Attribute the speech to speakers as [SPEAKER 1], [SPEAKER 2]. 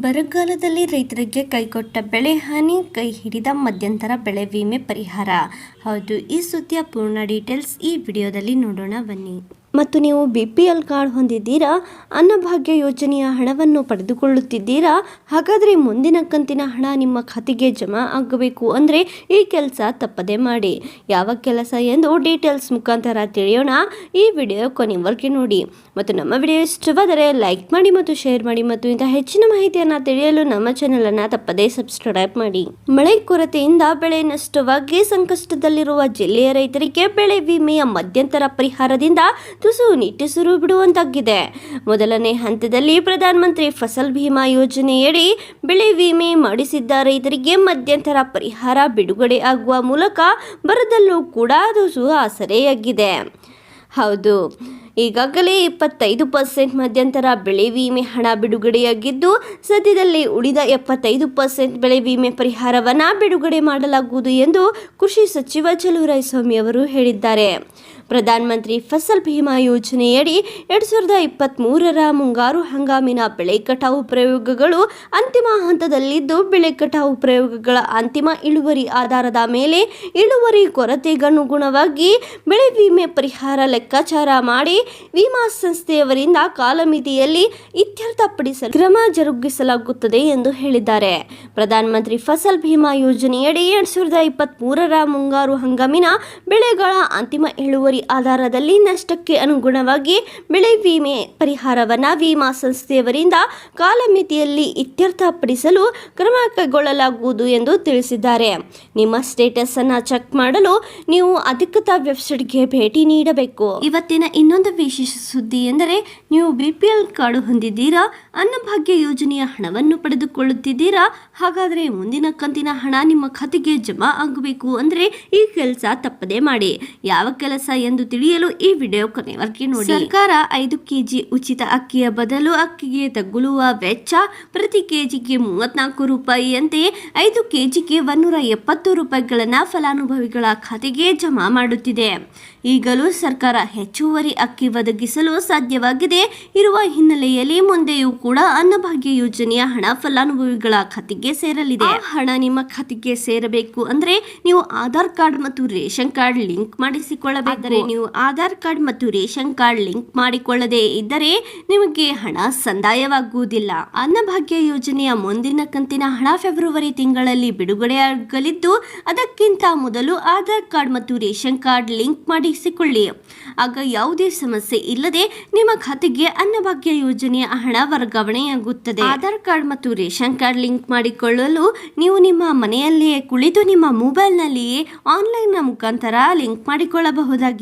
[SPEAKER 1] ಬರಗಾಲದಲ್ಲಿ ರೈತರಿಗೆ ಕೈಕೊಟ್ಟ ಬೆಳೆ ಹಾನಿ, ಕೈ ಹಿಡಿದ ಮಧ್ಯಂತರ ಬೆಳೆ ವಿಮೆ ಪರಿಹಾರ. ಹೌದು, ಈ ಸುದ್ದಿಯ ಪೂರ್ಣ ಡೀಟೇಲ್ಸ್ ಈ ವಿಡಿಯೋದಲ್ಲಿ ನೋಡೋಣ ಬನ್ನಿ. ಮತ್ತು ನೀವು ಬಿ ಪಿ ಎಲ್ ಕಾರ್ಡ್ ಹೊಂದಿದ್ದೀರಾ? ಅನ್ನಭಾಗ್ಯ ಯೋಜನೆಯ ಹಣವನ್ನು ಪಡೆದುಕೊಳ್ಳುತ್ತಿದ್ದೀರಾ? ಹಾಗಾದರೆ ಮುಂದಿನ ಕಂತಿನ ಹಣ ನಿಮ್ಮ ಖಾತೆಗೆ ಜಮಾ ಆಗಬೇಕು ಅಂದರೆ ಈ ಕೆಲಸ ತಪ್ಪದೆ ಮಾಡಿ. ಯಾವ ಕೆಲಸ ಎಂದು ಡೀಟೇಲ್ಸ್ ಮುಖಾಂತರ ತಿಳಿಯೋಣ. ಈ ವಿಡಿಯೋ ಕೊನೆವರೆಗೆ ನೋಡಿ. ಮತ್ತು ನಮ್ಮ ವಿಡಿಯೋ ಇಷ್ಟವಾದರೆ ಲೈಕ್ ಮಾಡಿ ಮತ್ತು ಶೇರ್ ಮಾಡಿ ಮತ್ತು ಇಂಥ ಹೆಚ್ಚಿನ ಮಾಹಿತಿಯನ್ನು ತಿಳಿಯಲು ನಮ್ಮ ಚಾನಲನ್ನು ತಪ್ಪದೇ ಸಬ್ಸ್ಕ್ರೈಬ್ ಮಾಡಿ. ಮಳೆ ಕೊರತೆಯಿಂದ ಬೆಳೆ ನಷ್ಟವಾಗಿ ಸಂಕಷ್ಟದಲ್ಲಿರುವ ಜಿಲ್ಲೆಯ ರೈತರಿಗೆ ಬೆಳೆ ವಿಮೆಯ ಮಧ್ಯಂತರ ಪರಿಹಾರದಿಂದ ತುಸು ನಿಟ್ಟುಸಿರು ಬಿಡುವಂತಾಗಿದೆ ಮೊದಲನೇ ಹಂತದಲ್ಲಿ ಪ್ರಧಾನಮಂತ್ರಿ ಫಸಲ್ ಭೀಮಾ ಯೋಜನೆಯಡಿ ಬೆಳೆ ವಿಮೆ ಮಾಡಿಸಿದ್ದ ರೈತರಿಗೆ ಮಧ್ಯಂತರ ಪರಿಹಾರ ಬಿಡುಗಡೆ ಆಗುವ ಮೂಲಕ ಬರದಲ್ಲೂ ಕೂಡ ತುಸು ಆಸರೆಯಾಗಿದೆ ಹೌದು, ಈಗಾಗಲೇ ಇಪ್ಪತ್ತೈದು ಪರ್ಸೆಂಟ್ ಮಧ್ಯಂತರ ಬೆಳೆ ವಿಮೆ ಹಣ ಬಿಡುಗಡೆಯಾಗಿದ್ದು, ಸದ್ಯದಲ್ಲಿ ಉಳಿದ ಎಪ್ಪತ್ತೈದು ಪರ್ಸೆಂಟ್ ಬೆಳೆ ವಿಮೆ ಪರಿಹಾರವನ್ನು ಬಿಡುಗಡೆ ಮಾಡಲಾಗುವುದು ಎಂದು ಕೃಷಿ ಸಚಿವ ಚಲುವರಾಯಸ್ವಾಮಿ ಅವರು ಹೇಳಿದ್ದಾರೆ. ಪ್ರಧಾನಮಂತ್ರಿ ಫಸಲ್ ಭೀಮಾ ಯೋಜನೆಯಡಿ ಎರಡು ಸಾವಿರದ ಇಪ್ಪತ್ತ್ಮೂರರ ಮುಂಗಾರು ಹಂಗಾಮಿನ ಬೆಳೆ ಕಟಾವು ಪ್ರಯೋಗಗಳು ಅಂತಿಮ ಹಂತದಲ್ಲಿದ್ದು, ಬೆಳೆ ಕಟಾವು ಪ್ರಯೋಗಗಳ ಅಂತಿಮ ಇಳುವರಿ ಆಧಾರದ ಮೇಲೆ ಇಳುವರಿ ಕೊರತೆಗನುಗುಣವಾಗಿ ಬೆಳೆ ವಿಮೆ ಪರಿಹಾರ ಲೆಕ್ಕಾಚಾರ ಮಾಡಿ ವಿಮಾ ಸಂಸ್ಥೆಯವರಿಂದ ಕಾಲಮಿತಿಯಲ್ಲಿ ಇತ್ಯರ್ಥಪಡಿಸಲು ಕ್ರಮ ಜರುಗಿಸಲಾಗುತ್ತದೆ ಎಂದು ಹೇಳಿದ್ದಾರೆ. ಪ್ರಧಾನಮಂತ್ರಿ ಫಸಲ್ ಭೀಮಾ ಯೋಜನೆಯಡಿ ಎರಡು ಸಾವಿರದ ಇಪ್ಪತ್ತ್ ಮೂರರ ಮುಂಗಾರು ಹಂಗಾಮಿನ ಬೆಳೆಗಳ ಅಂತಿಮ ಇಳುವರಿ ಆಧಾರದಲ್ಲಿ ನಷ್ಟಕ್ಕೆ ಅನುಗುಣವಾಗಿ ಬೆಳೆ ವಿಮೆ ಪರಿಹಾರವನ್ನು ವಿಮಾ ಸಂಸ್ಥೆಯವರಿಂದ ಕಾಲಮಿತಿಯಲ್ಲಿ ಇತ್ಯರ್ಥಪಡಿಸಲು ಕ್ರಮ ಕೈಗೊಳ್ಳಲಾಗುವುದು ಎಂದು ತಿಳಿಸಿದ್ದಾರೆ. ನಿಮ್ಮ ಸ್ಟೇಟಸ್ ಅನ್ನು ಚೆಕ್ ಮಾಡಲು ನೀವು ಅಧಿಕೃತ ವೆಬ್ಸೈಟ್ಗೆ ಭೇಟಿ ನೀಡಬೇಕು. ಇವತ್ತಿನ ಇನ್ನೊಂದು ವಿಶೇಷ ಸುದ್ದಿ ಎಂದರೆ, ನೀವು ಬಿ ಪಿ ಎಲ್ ಕಾರ್ಡು ಹೊಂದಿದ್ದೀರಾ? ಅನ್ನಭಾಗ್ಯ ಯೋಜನೆಯ ಹಣವನ್ನು ಪಡೆದುಕೊಳ್ಳುತ್ತಿದ್ದೀರಾ? ಹಾಗಾದರೆ ಮುಂದಿನ ಕಂತಿನ ಹಣ ನಿಮ್ಮ ಖಾತೆಗೆ ಜಮಾ ಆಗಬೇಕು ಅಂದರೆ ಈ ಕೆಲಸ ತಪ್ಪದೆ ಮಾಡಿ. ಯಾವ ಕೆಲಸ ಎಂದು ತಿಳಿಯಲು ಈ ವಿಡಿಯೋ ಕೊನೆವರೆಗೆ ನೋಡಿ. ಸರ್ಕಾರ ಐದು ಕೆಜಿ ಉಚಿತ ಅಕ್ಕಿಯ ಬದಲು ಅಕ್ಕಿಗೆ ತಗುಲುವ ವೆಚ್ಚ ಪ್ರತಿ ಕೆಜಿಗೆ ಮೂವತ್ನಾಲ್ಕು ರೂಪಾಯಿಯಂತೆ ಐದು ಕೆಜಿಗೆ ಒನ್ನೂರ ಎಪ್ಪತ್ತು ರೂಪಾಯಿಗಳನ್ನು ಫಲಾನುಭವಿಗಳ ಖಾತೆಗೆ ಜಮಾ ಮಾಡುತ್ತಿದೆ. ಈಗಲೂ ಸರ್ಕಾರ ಹೆಚ್ಚುವರಿ ಅಕ್ಕಿ ಒದಗಿಸಲು ಸಾಧ್ಯವಾಗಿದೆ. ಇರುವ ಹಿನ್ನೆಲೆಯಲ್ಲಿ ಮುಂದೆಯೂ ಕೂಡ ಅನ್ನಭಾಗ್ಯ ಯೋಜನೆಯ ಹಣ ಫಲಾನುಭವಿಗಳ ಖಾತೆಗೆ ಸೇರಲಿದೆ. ಹಣ ನಿಮ್ಮ ಖಾತೆಗೆ ಸೇರಬೇಕು ಅಂದ್ರೆ ನೀವು ಆಧಾರ್ ಕಾರ್ಡ್ ಮತ್ತು ರೇಷನ್ ಕಾರ್ಡ್ ಲಿಂಕ್ ಮಾಡಿಸಿಕೊಳ್ಳಬೇಕಾದರೆ ನೀವು ಆಧಾರ್ ಕಾರ್ಡ್ ಮತ್ತು ರೇಷನ್ ಕಾರ್ಡ್ ಲಿಂಕ್ ಮಾಡಿಕೊಳ್ಳದೆ ಇದ್ದರೆ ನಿಮಗೆ ಹಣ ಸಂದಾಯವಾಗುವುದಿಲ್ಲ. ಅನ್ನಭಾಗ್ಯ ಯೋಜನೆಯ ಮುಂದಿನ ಕಂತಿನ ಹಣ ಫೆಬ್ರವರಿ ತಿಂಗಳಲ್ಲಿ ಬಿಡುಗಡೆಯಾಗಲಿದ್ದು, ಅದಕ್ಕಿಂತ ಮೊದಲು ಆಧಾರ್ ಕಾರ್ಡ್ ಮತ್ತು ರೇಷನ್ ಕಾರ್ಡ್ ಲಿಂಕ್ ಮಾಡಿಸಿಕೊಳ್ಳಿ. ಆಗ ಯಾವುದೇ ಸಮಸ್ಯೆ ಇಲ್ಲದೆ ನಿಮ್ಮ ಖಾತೆಗೆ ಅನ್ನಭಾಗ್ಯ ಯೋಜನೆಯ ಹಣ ವರ್ಗಾವಣೆಯಾಗುತ್ತದೆ. ಆಧಾರ್ ಕಾರ್ಡ್ ಮತ್ತು ರೇಷನ್ ಕಾರ್ಡ್ ಲಿಂಕ್ ಮಾಡಿಕೊಳ್ಳಲು ನೀವು ನಿಮ್ಮ ಮನೆಯಲ್ಲಿಯೇ ಕುಳಿತು ನಿಮ್ಮ ಮೊಬೈಲ್ನಲ್ಲಿಯೇ ಆನ್ಲೈನ್ನ ಮುಖಾಂತರ ಲಿಂಕ್ ಮಾಡಿಕೊಳ್ಳಬಹುದಾಗಿದೆ.